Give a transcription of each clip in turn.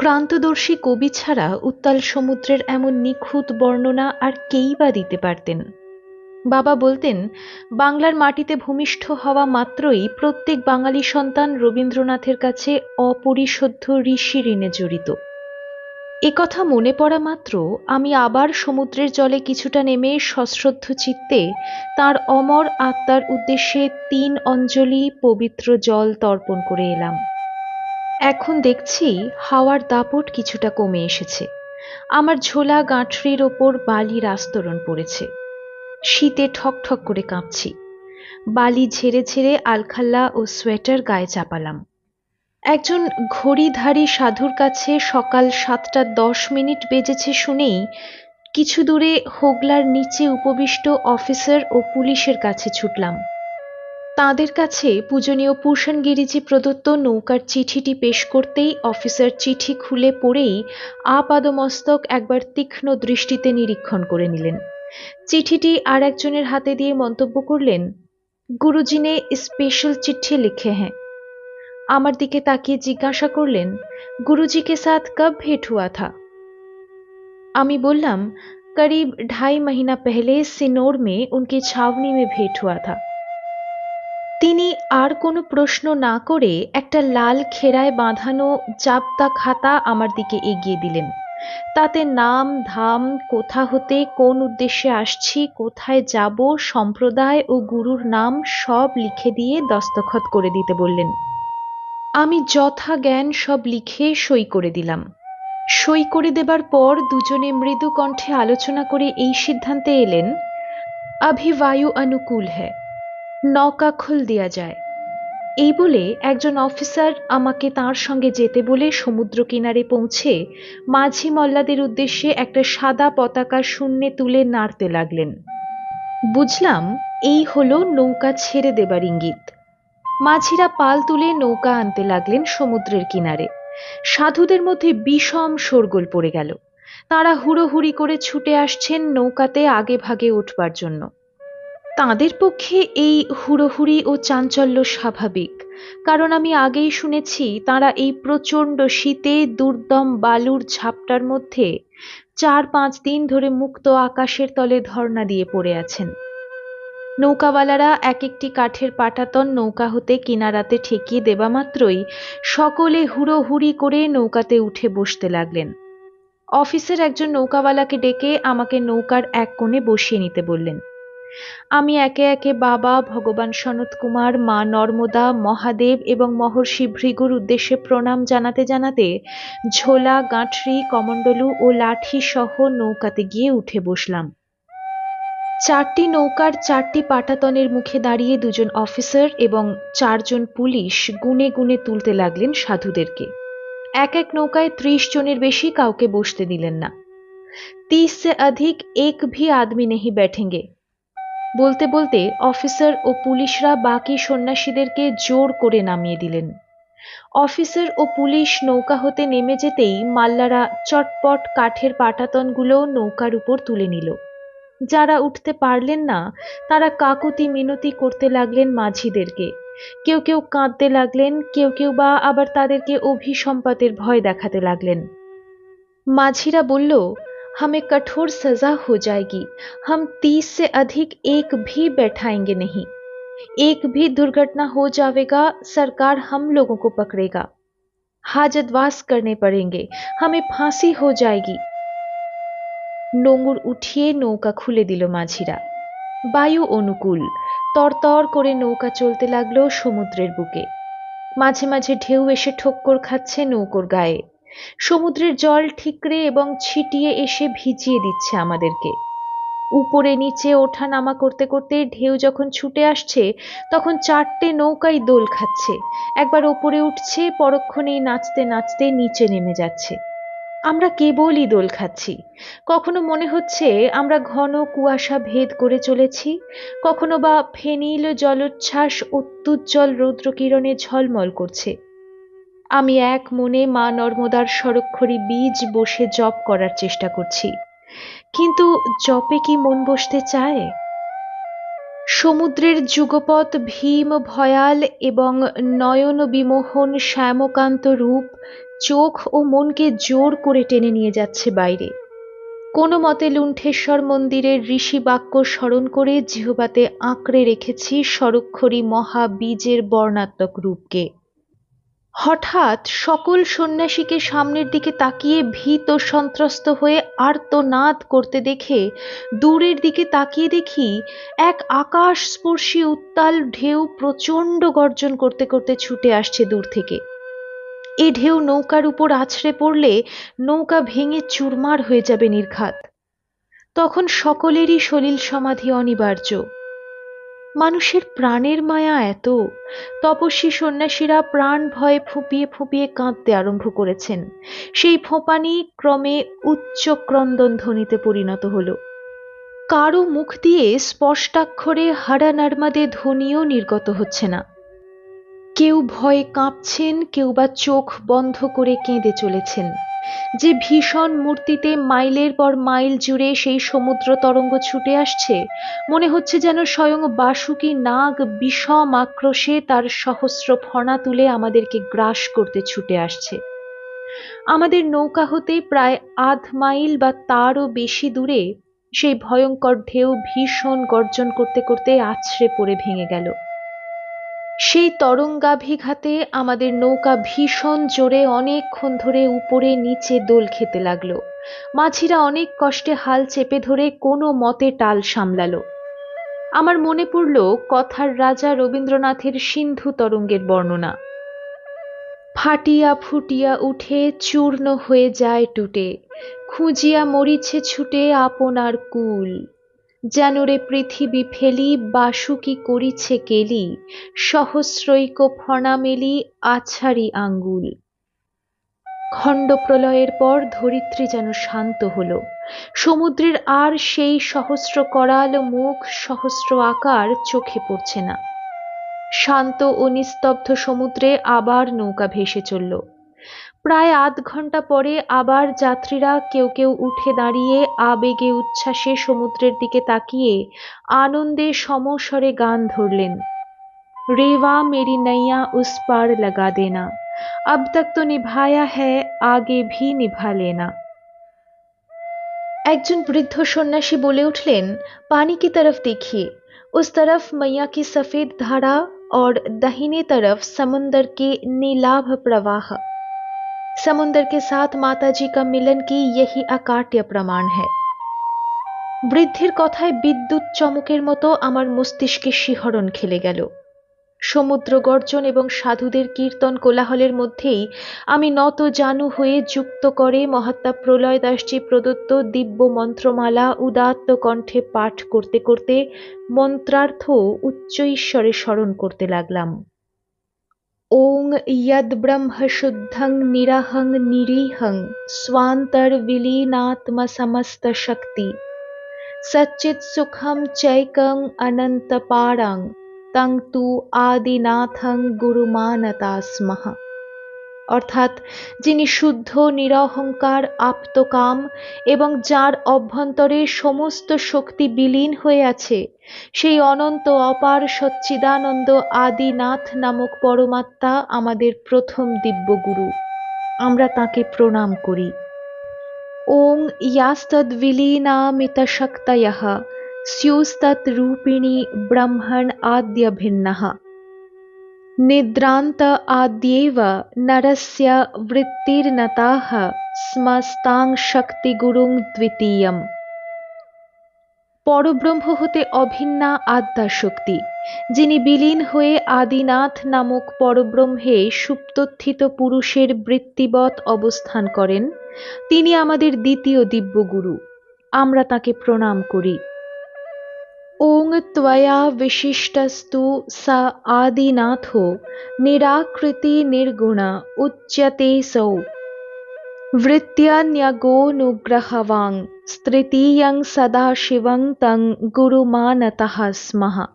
ক্রান্তদর্শী কবি ছাড়া উত্তাল সমুদ্রের এমন নিখুঁত বর্ণনা আর কেই বা দিতে পারতেন? বাবা বলতেন, বাংলার মাটিতে ভূমিষ্ঠ হওয়া মাত্রই প্রত্যেক বাঙালি সন্তান রবীন্দ্রনাথের কাছে অপরিশোধ্য ঋষি ঋণে জড়িত। কথা মনে পড়া মাত্র আমি আবার সমুদ্রের জলে কিছুটা নেমে সশ্রদ্ধ চিত্তে তার অমর আত্মার উদ্দেশ্যে তিন অঞ্জলি পবিত্র জল তর্পণ করে এলাম। এখন দেখছি হাওয়ার দাপট কিছুটা কমে এসেছে। আমার ঝোলা গাঁঠরির ওপর বালির আস্তরণ পড়েছে। শীতে ঠক ঠক করে কাঁপছি। বালি ঝেড়ে ঝেড়ে আলখাল্লা ও সোয়েটার গায়ে চাপালাম। একজন ঘড়িধারী সাধুর কাছে সকাল সাতটা দশ মিনিট বেজেছে শুনেই কিছু দূরে হোগলার নিচে উপবিষ্ট অফিসার ও পুলিশের কাছে ছুটলাম। তাঁদের কাছে পূজনীয় পুষণগিরিজি প্রদত্ত নৌকার চিঠিটি পেশ করতেই অফিসার চিঠি খুলে পড়েই আপাদমস্তক একবার তীক্ষ্ণ দৃষ্টিতে নিরীক্ষণ করে নিলেন চিঠিটি আর একজনের হাতে দিয়ে মন্তব্য করলেন গুরুজি নে স্পেশাল চিঠি লিখে হ্যাঁ আমার দিকে তাকিয়ে জিজ্ঞাসা করলেন গুরুজি কে সাথ কব ভেট হুয়া থা আমি বললাম करीब ढाई महीना पहले सिनोर में उनकी छावनी में भेंट हुआ था তিনি আর কোনো প্রশ্ন না করে একটা লাল খেরায় বাঁধানো জাপ্তা খাতা আমার দিকে এগিয়ে দিলেন। তাতে নাম, ধাম, কোথা হতে, কোন উদ্দেশ্যে আসছি, কোথায় যাব, সম্প্রদায় ও গুরুর নাম সব লিখে দিয়ে দস্তখত করে দিতে বললেন। আমি যথা জ্ঞান সব লিখে সই করে দিলাম। সই করে দেবার পর দুজনে মৃদু কণ্ঠে আলোচনা করে এই সিদ্ধান্তে এলেন অভিবায়ু অনুকূল হ্যায়। নৌকা খুল দেওয়া যায়। এই বলে একজন অফিসার আমাকে তার সঙ্গে যেতে বলে সমুদ্র কিনারে পৌঁছে মাঝি মল্লাদের উদ্দেশ্যে একটা সাদা পতাকা শূন্যে তুলে নাড়তে লাগলেন। বুঝলাম, এই হলো নৌকা ছেড়ে দেবার ইঙ্গিত। মাঝিরা পাল তুলে নৌকা আনতে লাগলেন সমুদ্রের কিনারে। সাধুদের মধ্যে বিষম শোরগোল পড়ে গেল। তারা হুড়োহুড়ি করে ছুটে আসছেন নৌকাতে আগে ভাগে উঠবার জন্য। তাঁদের পক্ষে এই হুড়োহুড়ি ও চাঞ্চল্য স্বাভাবিক। কারণ আমি আগেই শুনেছি, তারা এই প্রচণ্ড শীতে দুর্দম বালুর ঝাপটার মধ্যে চার পাঁচ দিন ধরে মুক্ত আকাশের তলে ধর্ণা দিয়ে পড়ে আছেন। নৌকাওয়ালারা এক একটি কাঠের পাটাতন নৌকা হতে কিনারাতে ঠেকিয়ে দেবা মাত্রই সকলে হুড়োহুড়ি করে নৌকাতে উঠে বসতে লাগলেন। অফিসের একজন নৌকাওয়ালাকে ডেকে আমাকে নৌকার এক কোণে বসিয়ে নিতে বললেন। আমি একে একে বাবা ভগবান সনত কুমার মা নর্মদা মহাদেব এবং মহর্ষি ভৃগুর উদ্দেশ্যে প্রণাম জানাতে জানাতে ঝোলা গাঁঠরি কমণ্ডলু ও লাঠি সহ নৌকাতে গিয়ে উঠে বসলাম চারটি নৌকার চারটি পাটাতনের মুখে দাঁড়িয়ে দুজন অফিসার এবং চারজন পুলিশ গুনে গুনে তুলতে লাগলেন সাধুদেরকে এক এক নৌকায় ত্রিশ জনের বেশি কাউকে বসতে দিলেন না तीस से अधिक एक भी आदमी नहीं बैठेंगे বলতে বলতে অফিসার ও পুলিশরা বাকি সন্ন্যাসীদেরকে জোর করে নামিয়ে দিলেন। অফিসার ও পুলিশ নৌকা হতে নেমে যেতেই মাল্লারা চটপট কাঠের পাটাতনগুলো নৌকার উপর তুলে নিল। যারা উঠতে পারলেন না, তারা কাকুতি মিনতি করতে লাগলেন মাঝিদেরকে। কেউ কেউ কাঁদতে লাগলেন, কেউ কেউ বা আবার তাদেরকে অভিসম্পাতের ভয় দেখাতে লাগলেন। মাঝিরা বলল हमें कठोर सजा हो जाएगी हम तीस से अधिक एक भी बैठाएंगे नहीं एक भी दुर्घटना हो जाएगा सरकार हम लोगों को पकड़ेगा हाजतवास करने पड़ेंगे हमें फांसी हो जाएगी নোঙর উঠিয়ে নৌকা খুলে দিল মাঝিরা বায়ু অনুকূল তরতর করে নৌকা চলতে লাগলো সমুদ্রের বুকে মাঝে মাঝে ঢেউ এসে ঠক্কর খাচ্ছে নৌকোর গায়ে সমুদ্রের জল ঠিকরে এবং ছিটিয়ে এসে ভিজিয়ে দিচ্ছে আমাদেরকে। উপরে নিচে ওঠা নামা করতে করতে ঢেউ যখন ছুটে আসছে, তখন চারটে নৌকাই দোল খাচ্ছে। একবার ওপরে উঠছে, পরক্ষণেই নাচতে নাচতে নিচে নেমে যাচ্ছে। আমরা কেবলই দোল খাচ্ছি। কখনো মনে হচ্ছে আমরা ঘন কুয়াশা ভেদ করে চলেছি? কখনো বা ফেনিল জলোচ্ছ্বাস অত্যুজ্জ্বল রৌদ্রকিরণে ঝলমল করছে। আমি এক মনে মা নর্মদার সরক্ষরী বীজ বসে জপ করার চেষ্টা করছি। কিন্তু জপে কি মন বসতে চায়? সমুদ্রের যুগপথ ভীম ভয়াল এবং নয়ন বিমোহন শ্যামকান্ত রূপ চোখ ও মনকে জোর করে টেনে নিয়ে যাচ্ছে বাইরে। কোনো মতে লুণ্ঠেশ্বর মন্দিরের ঋষি বাক্য স্মরণ করে জিহবাতে আঁকড়ে রেখেছি স্বরক্ষরী মহাবীজের বর্ণাত্মক রূপকে। হঠাৎ সকল সন্ন্যাসীকে সামনের দিকে তাকিয়ে ভীত সন্ত্রস্ত হয়ে আর্তনাদ করতে দেখে দূরের দিকে তাকিয়ে দেখি এক আকাশ স্পর্শী উত্তাল ঢেউ প্রচণ্ড গর্জন করতে করতে ছুটে আসছে দূর থেকে। এ ঢেউ নৌকার উপর আছড়ে পড়লে নৌকা ভেঙে চুরমার হয়ে যাবে নির্ঘাত। তখন সকলেরই সলিল সমাধি অনিবার্য। মানুষের প্রাণের মায়া এত। তপস্বী সন্ন্যাসীরা প্রাণ ভয়ে ফুঁপিয়ে ফুঁপিয়ে কাঁদতে আরম্ভ করেছেন। সেই ফোঁপানি ক্রমে উচ্চ ক্রন্দন ধ্বনিতে পরিণত হলো। কারও মুখ দিয়ে স্পষ্টাক্ষরে হারা নার্মাদে ধ্বনিও নির্গত হচ্ছে না। কেউ ভয়ে কাঁপছেন, কেউ বা চোখ বন্ধ করে কেঁদে চলেছেন। যে ভীষণ মূর্তিতে মাইলের পর মাইল জুড়ে সেই সমুদ্র তরঙ্গ ছুটে আসছে, মনে হচ্ছে যেন স্বয়ং বাসুকি নাগ বিষম আক্রোশে তার সহস্র ফণা তুলে আমাদেরকে গ্রাস করতে ছুটে আসছে। আমাদের নৌকা হতে প্রায় আধ মাইল বা তারও বেশি দূরে সেই ভয়ঙ্কর ঢেউ ভীষণ গর্জন করতে করতে আছড়ে পড়ে ভেঙে গেল। সেই তরঙ্গাভিঘাতে আমাদের নৌকা ভীষণ জোরে অনেকক্ষণ ধরে উপরে নিচে দোল খেতে লাগল। মাঝিরা অনেক কষ্টে হাল চেপে ধরে কোনো মতে টাল সামলালো। আমার মনে পড়ল, কথার রাজা রবীন্দ্রনাথের সিন্ধু তরঙ্গের বর্ণনা। ফাটিয়া ফুটিয়া উঠে চূর্ণ হয়ে যায় টুটে, খুঁজিয়া মরিছে ছুটে আপনার কুল। যেন রে পৃথিবী ফেলি বাসুকি করিছে কেলি, সহস্রৈক ফণা মেলি আছাড়ি আঙ্গুল। খণ্ড প্রলয়ের পর ধরিত্রী যেন শান্ত হল। সমুদ্রের আর সেই সহস্র করাল মুখ, সহস্র আকার চোখে পড়ছে না। শান্ত ও নিস্তব্ধ সমুদ্রে আবার নৌকা ভেসে চলল। প্রায় আধ ঘন্টা পরে আবার যাত্রীরা কেউ কেউ উঠে দাঁড়িয়ে আবেগে উচ্ছ্বাসে সমুদ্রের দিকে তাকিয়ে আনন্দে সমস্বরে গান ধরলেন রেওয়া মেরি নৈয়া উস পার লগা দেনা अब तक तो निभाया है আগে ভি নিভা লেনা একজন বৃদ্ধ সন্ন্যাসী বলে উঠলেন পানি কি তরফ দেখিয়ে उस तरफ मैया की सफेद धारा और दाहिने तरफ समुंदर के नीलाभ प्रवाह समुंदर के साथ माता जी का मिलन की यही अकाट्य प्रमाण है বৃদ্ধির কথায় বিদ্যুৎ চমকের মতো আমার মস্তিষ্কে শিহরণ খেলে গেল সমুদ্র গর্জন এবং সাধুদের কীর্তন কোলাহলের মধ্যেই আমি নত জানু হয়ে যুক্ত করে মহাত্মা প্রলয় দাসজি প্রদত্ত দিব্য মন্ত্রমালা উদাত্ত কণ্ঠে পাঠ করতে করতে মন্ত্রার্থ উচ্চ ঈশ্বরে স্মরণ করতে লাগলাম ॐ यद्ब्रह्मशुद्धं निरहं निरीहं स्वान्तर्विलीनात्मसमस्तशक्ति। सच्चित्सुखं चैकम् अनन्तपारां तं तु आदिनाथं गुरुमानता स्मः অর্থাৎ যিনি শুদ্ধ, নিরহংকার, আপ্তকাম এবং যার অভ্যন্তরে সমস্ত শক্তি বিলীন হয়ে আছে, সেই অনন্ত, অপার সচ্চিদানন্দ আদিনাথ নামক পরমাত্মা আমাদের প্রথম দিব্যগুরু। আমরা তাকে প্রণাম করি। ওং ইয়াস্তদ্বিলীনামিতশক্তয় স্যুস্তৎ রূপিণী ব্রহ্মণ আদ্য ভিন্নः নিদ্রান্ত আদ্যেব নরস্য বৃত্তির্নতাः স্মস্তাং শক্তিগুরুং দ্বিতীয়ম পরব্রহ্ম হতে অভিন্না আদ্যা শক্তি যিনি বিলীন হয়ে আদিনাথ নামক পরব্রহ্মে সুপ্তথিত পুরুষের বৃত্তিবৎ অবস্থান করেন। তিনি আমাদের দ্বিতীয় দিব্যগুরু। আমরা তাকে প্রণাম করি। त्वया विशिष्टस्तु स आदिनाथो निराकृति निर्गुण उच्यते सौ वृत्त्यन्यगोऽनुग्रहवां তৃতীয়ং সদাশিবং তং গুরুমানতঃ স্মহ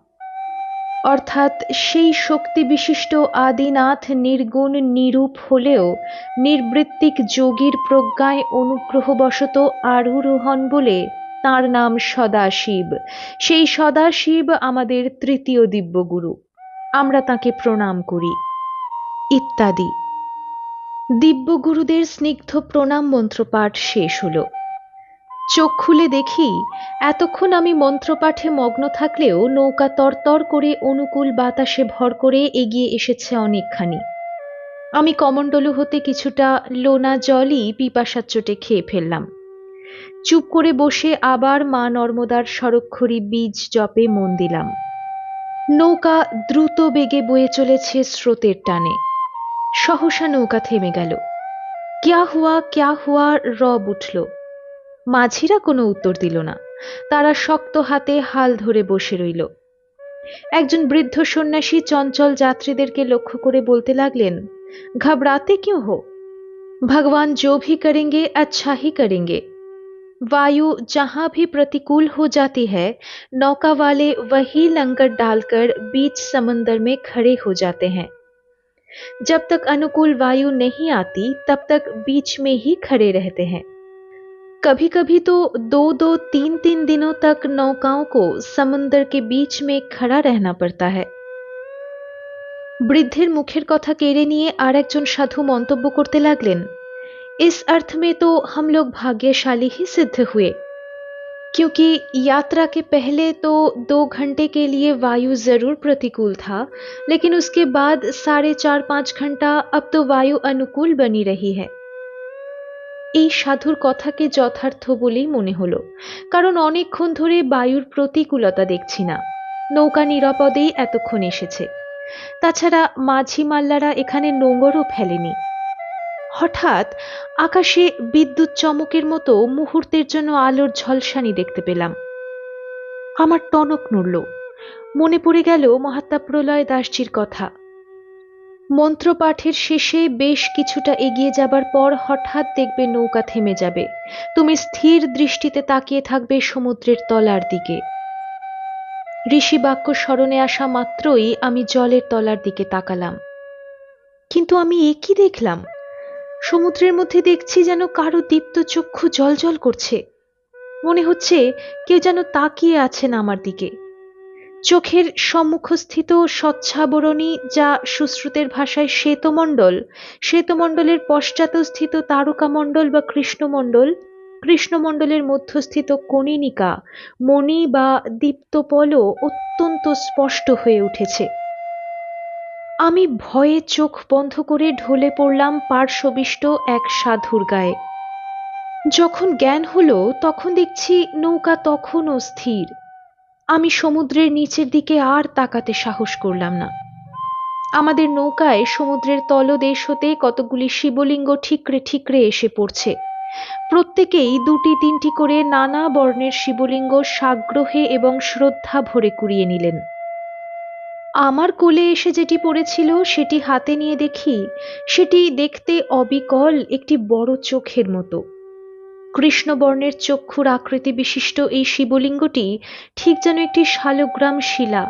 অর্থাৎ সেই শক্তি বিশিষ্ট আদিনাথ নির্গুণ নিরূপ হলেও নির্বৃত্তিক যোগীর প্রজ্ঞায় অনুগ্রহবশত আরূঢ় হন বলে তার নাম সদাশিব। সেই সদাশিব আমাদের তৃতীয় দিব্যগুরু। আমরা তাকে প্রণাম করি। ইত্যাদি। দিব্যগুরুদের স্নিগ্ধ প্রণাম মন্ত্রপাঠ শেষ হলো। চোখ খুলে দেখি, এতক্ষণ আমি মন্ত্রপাঠে মগ্ন থাকলেও নৌকা তরতর করে অনুকূল বাতাসে ভর করে এগিয়ে এসেছে অনেকখানি। আমি কমণ্ডলু হতে কিছুটা লোনা জলই পিপাসার চোটে খেয়ে ফেললাম। চুপ করে বসে আবার মা নর্মদার সরক্ষরী বীজ জপে মন দিলাম নৌকা দ্রুত বেগে বয়ে চলেছে স্রোতের টানে সহসা নৌকা থেমে গেল ক্যা হুয়া ক্যা হুয়া রব উঠল মাঝিরা কোনো উত্তর দিল না তারা শক্ত হাতে হাল ধরে বসে রইল একজন বৃদ্ধ সন্ন্যাসী চঞ্চল যাত্রীদেরকে লক্ষ্য করে বলতে লাগলেন ঘবরাতে क्यों हो भगवान जो भी करेंगे अच्छा ही करेंगे वायु जहां भी प्रतिकूल हो जाती है नौका वाले वही लंगर डालकर बीच समंदर में खड़े हो जाते हैं जब तक अनुकूल वायु नहीं आती तब तक बीच में ही खड़े रहते हैं कभी कभी तो दो दो तीन तीन दिनों तक नौकाओं को समुंदर के बीच में खड़ा रहना पड़ता है বৃদ্ধের মুখের কথা কেড়ে নিয়ে আর একজন সাধু মন্তব্য করতে লাগলেন इस अर्थ में तो हम लोग भाग्यशाली ही सिद्ध हुए क्योंकि यात्रा के पहले तो दो घंटे के लिए वायु जरूर प्रतिकूल था लेकिन उसके बाद साढ़े चार पांच घंटा अब तो वायु अनुकूल बनी रही है এই সাধুর কথাকে যথার্থ বলেই মনে হলো কারণ অনেকক্ষণ ধরে বায়ুর প্রতিকূলতা দেখছি না নৌকা নিরাপদেই এতক্ষণ এসেছে তাছাড়া মাঝি মাল্লারা এখানে নোঙরও ফেলেনি হঠাৎ আকাশে বিদ্যুৎ চমকের মতো মুহূর্তের জন্য আলোর ঝলসানি দেখতে পেলাম। আমার টনক নড়ল। মনে পড়ে গেল মহাত্মা প্রলয় দাসজির কথা। মন্ত্রপাঠের শেষে বেশ কিছুটা এগিয়ে যাবার পর হঠাৎ দেখবে নৌকা থেমে যাবে। তুমি স্থির দৃষ্টিতে তাকিয়ে থাকবে সমুদ্রের তলার দিকে। ঋষি বাক্য স্মরণে আসা মাত্রই আমি জলের তলার দিকে তাকালাম। কিন্তু আমি এ কি দেখলাম? সমুদ্রের মধ্যে দেখছি যেন কারও দীপ্ত চক্ষু জল করছে। মনে হচ্ছে কেউ যেন তাকিয়ে আছেন আমার দিকে। চোখের সম্মুখস্থিত স্বচ্ছাবরণী যা সুশ্রুতের ভাষায় শ্বেতমণ্ডল, শ্বেতমণ্ডলের পশ্চাৎস্থিত তারকামণ্ডল বা কৃষ্ণমণ্ডল, কৃষ্ণমণ্ডলের মধ্যস্থিত কণিনিকা, মণি বা দীপ্তপল অত্যন্ত স্পষ্ট হয়ে উঠেছে। আমি ভয়ে চোখ বন্ধ করে ঢলে পড়লাম পার্শ্ববিষ্ট এক সাধুর গায়ে। যখন জ্ঞান হলো, তখন দেখছি নৌকা তখনও স্থির। আমি সমুদ্রের নিচের দিকে আর তাকাতে সাহস করলাম না। আমাদের নৌকায় সমুদ্রের তলদেশ হতে কতগুলি শিবলিঙ্গ ঠিকরে ঠিকরে এসে পড়ছে। প্রত্যেকেই দুটি তিনটি করে নানা বর্ণের শিবলিঙ্গ সাগ্রহে এবং শ্রদ্ধা ভরে কুড়িয়ে নিলেন। আমার কোলে এসে যেটি পড়েছিল সেটি হাতে নিয়ে দেখি, সেটি দেখতে অবিকল একটি বড় চোখের মতো। কৃষ্ণবর্ণের চক্ষুর আকৃতি বিশিষ্ট এই শিবলিঙ্গটি ঠিক যেন একটি শালগ্রাম শিলা।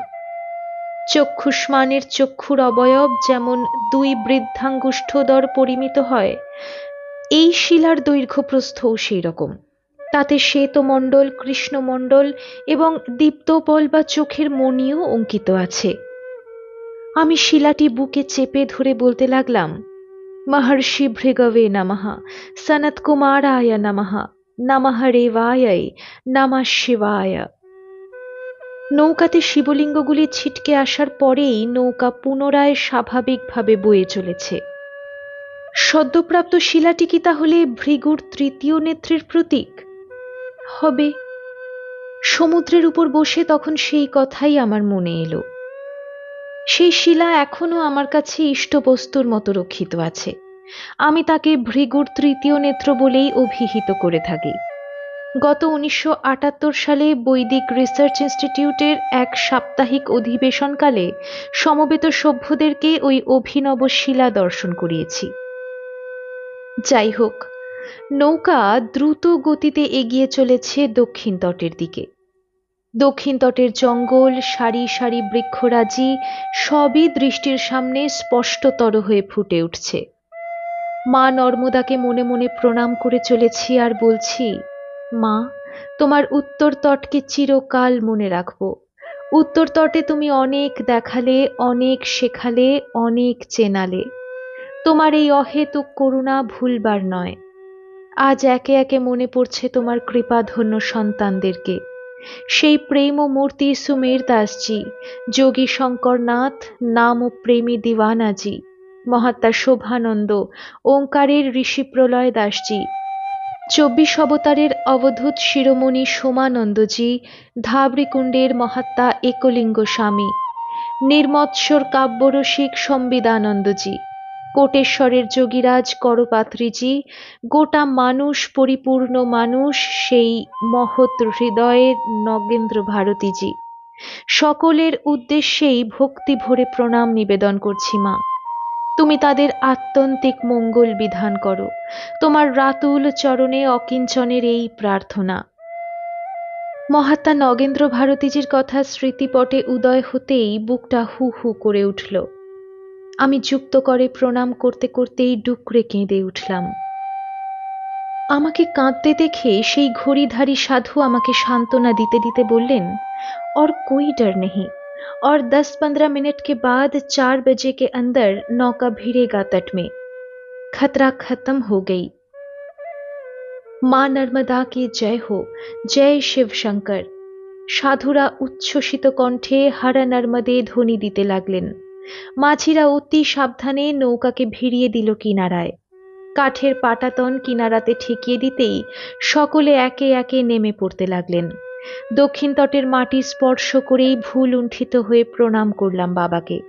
চক্ষুষ্মানের চক্ষুর অবয়ব যেমন দুই বৃদ্ধাঙ্গুষ্ঠদর পরিমিত হয়, এই শিলার দৈর্ঘ্য প্রস্থও সেই রকম। তাতে শ্বেতমণ্ডল, কৃষ্ণমণ্ডল এবং দীপ্তপল বা চোখের মণিও অঙ্কিত আছে। আমি শিলাটি বুকে চেপে ধরে বলতে লাগলাম, মহর্ষি ভৃগবে নমঃ, সনত কুমারায় নমঃ নমঃ রেবায়, নমঃ শিবায়। নৌকাতে শিবলিঙ্গগুলি ছিটকে আসার পরেই নৌকা পুনরায় স্বাভাবিকভাবে বয়ে চলেছে। সদ্যপ্রাপ্ত শিলাটি কি তাহলে ভৃগুর তৃতীয় নেত্রের প্রতীক? হবে। সমুদ্রের উপর বসে তখন সেই কথাই আমার মনে এলো। সেই শিলা এখনও আমার কাছে ইষ্টবস্তুর মতো রক্ষিত আছে। আমি তাকে ভৃগুর তৃতীয় নেত্র বলেই অভিহিত করে থাকি। গত উনিশশো আটাত্তর সালে বৈদিক রিসার্চ ইনস্টিটিউটের এক সাপ্তাহিক অধিবেশনকালে সমবেত সভ্যদেরকে ওই অভিনব শিলা দর্শন করিয়েছি। যাই হোক, নৌকা দ্রুত গতিতে এগিয়ে চলেছে দক্ষিণ তটের দিকে। দক্ষিণ তটের জঙ্গল, সারি সারি বৃক্ষরাজি, সবই দৃষ্টির সামনে স্পষ্টতর হয়ে ফুটে উঠছে। মা নর্মদাকে মনে মনে প্রণাম করে চলেছি আর বলছি, মা, তোমার উত্তর তটকে চিরকাল মনে রাখব। উত্তর তটে তুমি অনেক দেখালে, অনেক শেখালে, অনেক চেনালে। তোমার এই অহেতুক করুণা ভুলবার নয়। আজ একে একে মনে পড়ছে তোমার কৃপাধন্য সন্তানদেরকে। সেই প্রেম মূর্তি সুমের দাসজি যোগী শঙ্করনাথ নাম ও প্রেমী দিওয়ানাজি, মহাত্মা শোভানন্দ, ওঙ্কারের ঋষি প্রলয় দাসজি। চব্বিশ অবতারের অবধূত শিরোমণি সোমানন্দজি ধাবরিকুণ্ডের মহাত্মা একলিঙ্গ স্বামী নির্মৎসর কাব্যরসিক সম্বিদানন্দজি কোটেশ্বরের যোগীরাজ করপাত্রীজি গোটা মানুষ পরিপূর্ণ মানুষ, সেই মহৎ হৃদয়ের নগেন্দ্র ভারতীজি। সকলের উদ্দেশ্যেই ভক্তি ভরে প্রণাম নিবেদন করছি মা। তুমি তাদের আত্যন্তিক মঙ্গল বিধান করো। তোমার রাতুল চরণে অকিঞ্চনের এই প্রার্থনা। মহাত্মা নগেন্দ্র ভারতীজির কথা স্মৃতিপটে উদয় হতেই বুকটা হু হু করে উঠল। আমি যুক্ত করে প্রণাম করতে করতেই ডুকরে কেঁদে উঠলাম আমাকে কাঁদতে দেখে সেই ঘড়িধারী সাধু আমাকে সান্ত্বনা দিতে দিতে বললেন और कोई डर नहीं और 10-15 मिनट के बाद चार बजे के अंदर नौका भिड़ेगा तट में खतरा खत्म हो गई মা নর্মদা কি জয় হো জয় শিব শঙ্কর সাধুরা উচ্ছ্বসিত কণ্ঠে হারা নর্মদে ধ্বনি দিতে লাগলেন মাঝিরা অতি সাবধানে নৌকাকে ভিড়িয়ে দিল কিনারায়। কাঠের পাটাতন কিনারাতে ঠেকিয়ে দিতেই সকলে একে একে নেমে পড়তে লাগলেন। দক্ষিণ তটের মাটি স্পর্শ করেই ভুল উণ্ঠিত হয়ে প্রণাম করলাম বাবাকে।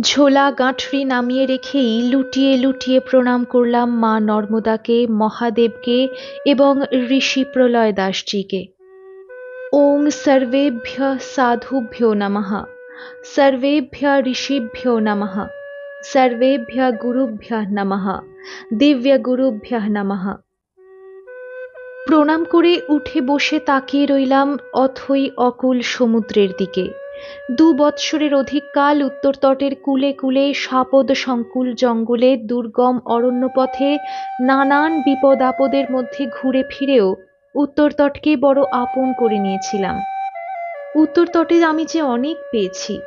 ঝোলা গাঁঠরি নামিয়ে রেখেই লুটিয়ে লুটিয়ে প্রণাম করলাম মা নর্মদাকে, মহাদেবকে এবং ঋষি প্রলয় দাসজিকে। ওং সর্বেভ্য সাধুভ্যো নমঃ। সর্বেভ্য ঋষিভ্যো নমঃ সর্বেভ্য গুরুভ্য নমঃ দিব্য গুরুভ্য নমঃ প্রণাম করে উঠে বসে তাকিয়ে রইলাম অথই অকুল সমুদ্রের দিকে। দু বৎসরের অধিক কাল উত্তর তটের কুলে কুলে সাপদ সংকুল জঙ্গলে দুর্গম অরণ্যপথে নানান বিপদ আপদের মধ্যে ঘুরে ফিরেও উত্তর তটকে বড় আপন করে নিয়েছিলাম। উত্তর তটে আমি যে অনেক পেয়েছি।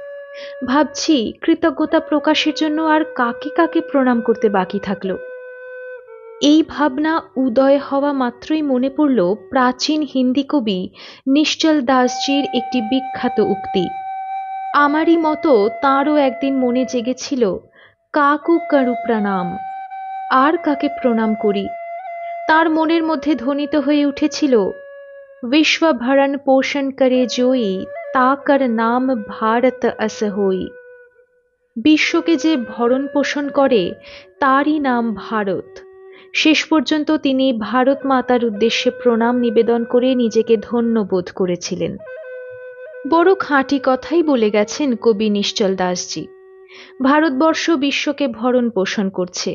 ভাবছি কৃতজ্ঞতা প্রকাশের জন্য আর কাকে কাকে প্রণাম করতে বাকি থাকল। এই ভাবনা উদয় হওয়া মাত্রই মনে পড়ল প্রাচীন হিন্দি কবি নিশ্চল দাসজির একটি বিখ্যাত উক্তি। আমারই মতো তাঁরও একদিন মনে জেগেছিল, কাকু কারু প্রণাম, আর কাকে প্রণাম করি? তার মনের মধ্যে ধ্বনিত হয়ে উঠেছিল বিশ্বভরণ পোষণ করে জয়ী তাকর নাম ভারত আসহই বিশ্বকে যে ভরণ পোষণ করে তারই নাম ভারত শেষ পর্যন্ত তিনি ভারত মাতার উদ্দেশ্যে প্রণাম নিবেদন করে নিজেকে ধন্য বোধ করেছিলেন বড় খাঁটি কথাই বলে গেছেন কবি নিশ্চল দাসজি ভারতবর্ষ বিশ্বকে ভরণ পোষণ করছে।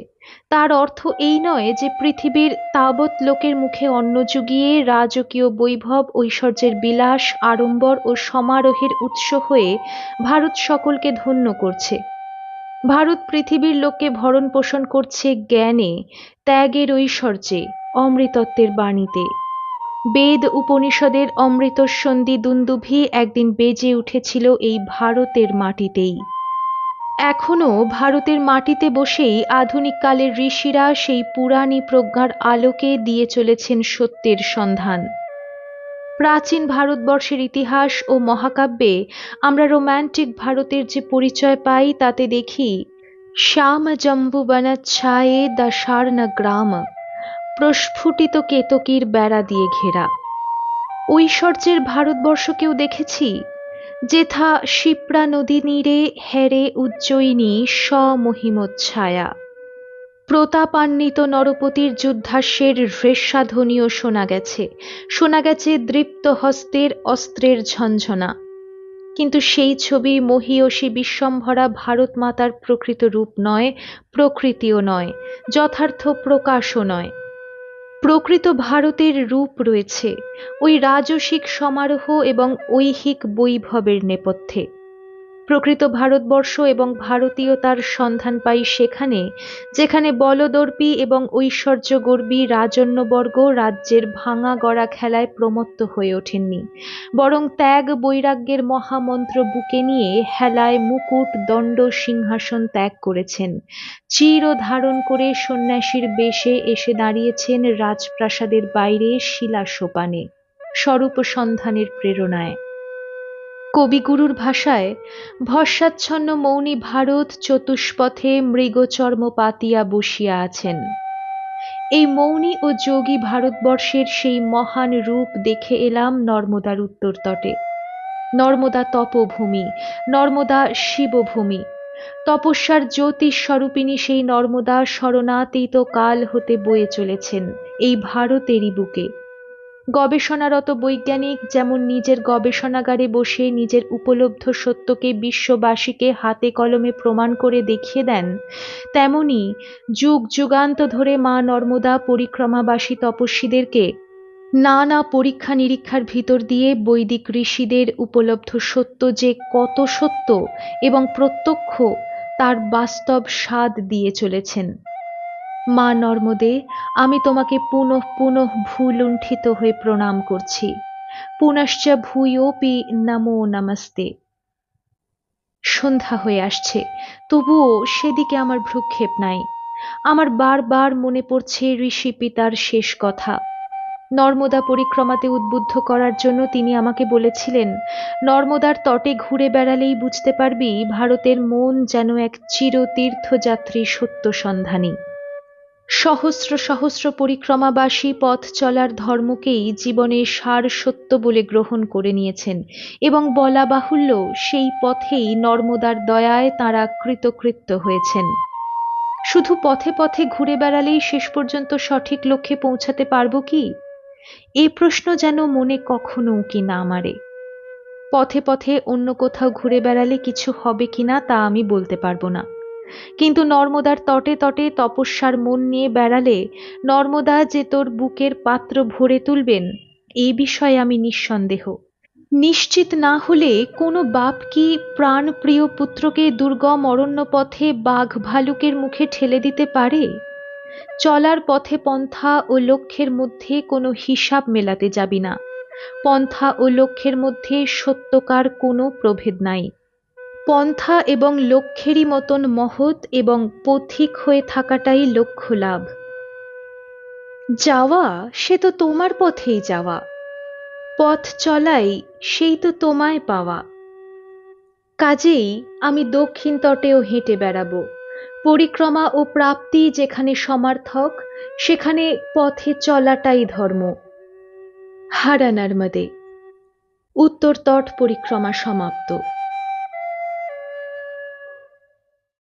তার অর্থ এই নয় যে পৃথিবীর তাবৎ লোকের মুখে অন্ন জুগিয়ে রাজকীয় বৈভব, ঐশ্বর্যের বিলাস, আড়ম্বর ও সমারোহের উৎস হয়ে ভারত সকলকে ধন্য করছে। ভারত পৃথিবীর লোককে ভরণ পোষণ করছে জ্ঞানে, ত্যাগের ঐশ্বর্যে, অমৃতত্বের বাণীতে। বেদ উপনিষদের অমৃতসন্ধি দুন্দুভি একদিন বেজে উঠেছিল এই ভারতের মাটিতেই। এখনও ভারতের মাটিতে বসেই আধুনিক কালের ঋষিরা সেই পুরাণী প্রজ্ঞার আলোকে দিয়ে চলেছেন সত্যের সন্ধান। প্রাচীন ভারতবর্ষের ইতিহাস ও মহাকাব্যে আমরা রোম্যান্টিক ভারতের যে পরিচয় পাই, তাতে দেখি, শ্যাম জম্বুবনাচ্ছায়ে দশার্ণ গ্রাম, প্রস্ফুটিত কেতকীর বেড়া দিয়ে ঘেরা। ঐশ্বর্যের ভারতবর্ষকেও দেখেছি? যেথা শিপ্রা নদী নীরে হেরে উজ্জয়িনী স্বমহিমোচ্ছায়া। প্রতাপান্বিত নরপতির যুদ্ধাস্যের হ্রেস্বাধ্বনিও শোনা গেছে। শোনা গেছে দৃপ্ত হস্তের অস্ত্রের ঝঞ্ঝনা। কিন্তু সেই ছবি মহীয়সী বিশ্বম্ভরা ভারত মাতার প্রকৃত রূপ নয়, প্রকৃতিও নয়, যথার্থ প্রকাশও নয়। প্রকৃত ভারতের রূপ রয়েছে ওই রাজসিক সমারোহ এবং ঐহিক বৈভবের নেপথ্যে। প্রকৃত ভারতবর্ষ এবং ভারতীয়তার সন্ধান পাই সেখানে, যেখানে বলদর্পী এবং ঐশ্বর্যগর্বী রাজন্যবর্গ রাজ্যের ভাঙা গড়া খেলায় প্রমত্ত হয়ে ওঠেননি। বরং ত্যাগ বৈরাগ্যের মহামন্ত্র বুকে নিয়ে হেলায় মুকুট, দণ্ড, সিংহাসন ত্যাগ করেছেন। চির ধারণ করে সন্ন্যাসীর বেশে এসে দাঁড়িয়েছেন রাজপ্রাসাদের বাইরে শিলা সোপানে স্বরূপ সন্ধানের প্রেরণায়। কবিগুরুর ভাষায় ভস্মাচ্ছন্ন মৌনী ভারত চতুষ্পথে মৃগচর্ম পাতিয়া বসিয়া আছেন। এই মৌনী ও যোগী ভারতবর্ষের সেই মহান রূপ দেখে এলাম নর্মদার উত্তর তটে। নর্মদা তপভূমি, নর্মদা শিবভূমি। তপস্যার জ্যোতিস্বরূপিণী সেই নর্মদা শরণাতীত কাল হতে বয়ে চলেছেন এই ভারতেরই বুকে। গবেষণারত বৈজ্ঞানিক যেমন নিজের গবেষণাগারে বসে নিজের উপলব্ধ সত্যকে বিশ্ববাসীকে হাতে কলমে প্রমাণ করে দেখিয়ে দেন, তেমনি যুগ যুগান্ত ধরে মা নর্মদা পরিক্রমাবাসী তপস্বীদেরকে নানা পরীক্ষা নিরীক্ষার ভিতর দিয়ে বৈদিক ঋষিদের উপলব্ধ সত্য যে কত সত্য এবং প্রত্যক্ষ, তার বাস্তব স্বাদ দিয়ে চলেছেন। মা নর্মদে, আমি তোমাকে পুনঃ পুনঃ ভূলুণ্ঠিত হয়ে প্রণাম করছি। পুনশ্চ ভূয়োপি নমো নমস্তে। সন্ধ্যা হয়ে আসছে, তবুও সেদিকে আমার ভ্রুক্ষেপ নাই। আমার বারবার মনে পড়ছে ঋষি পিতার শেষ কথা। নর্মদা পরিক্রমাতে উদ্বুদ্ধ করার জন্য তিনি আমাকে বলেছিলেন, নর্মদার তটে ঘুরে বেড়ালেই বুঝতে পারবি, ভারতের মন যেন এক চিরতীর্থযাত্রী সত্য সন্ধানী। সহস্র সহস্র পরিক্রমাবাসী পথ চলার ধর্মকেই জীবনে সার সত্য বলে গ্রহণ করে নিয়েছেন এবং বলা বাহুল্য সেই পথেই নর্মদার দয়ায় তাঁরা কৃতকৃত্য হয়েছেন। শুধু পথে পথে ঘুরে বেড়ালেই শেষ পর্যন্ত সঠিক লক্ষ্যে পৌঁছাতে পারব কি? এই প্রশ্ন যেন মনে কখনো কি না মারে। পথে পথে অন্য কোথাও ঘুরে বেড়ালে কিছু হবে কিনা তা আমি বলতে পারব না। কিন্তু নর্মদার তটে তটে তপস্যার মন নিয়ে বেড়ালে নর্মদা যে তোর বুকের পাত্র ভরে তুলবেন, এই বিষয়ে আমি নিঃসন্দেহ। নিশ্চিত না হলে কোনো বাপ কি প্রাণপ্রিয় পুত্রকে দুর্গম অরণ্য পথে বাঘ ভালুকের মুখে ঠেলে দিতে পারে? চলার পথে পন্থা ও লক্ষ্যের মধ্যে কোনো হিসাব মেলাতে যাবি না। পন্থা ও লক্ষ্যের মধ্যে সত্যকার কোনো প্রভেদ নাই। পন্থা এবং লক্ষ্যেরই মতন মহৎ এবং পথিক হয়ে থাকাটাই লক্ষ্য লাভ। যাওয়া, সে তো তোমার পথেই যাওয়া। পথ চলাই, সেই তো তোমায় পাওয়া। কাজেই আমি দক্ষিণ তটেও হেঁটে বেড়াবো। পরিক্রমা ও প্রাপ্তি যেখানে সমার্থক, সেখানে পথে চলাটাই ধর্ম। হারা নর্মদে উত্তর তট পরিক্রমা সমাপ্ত।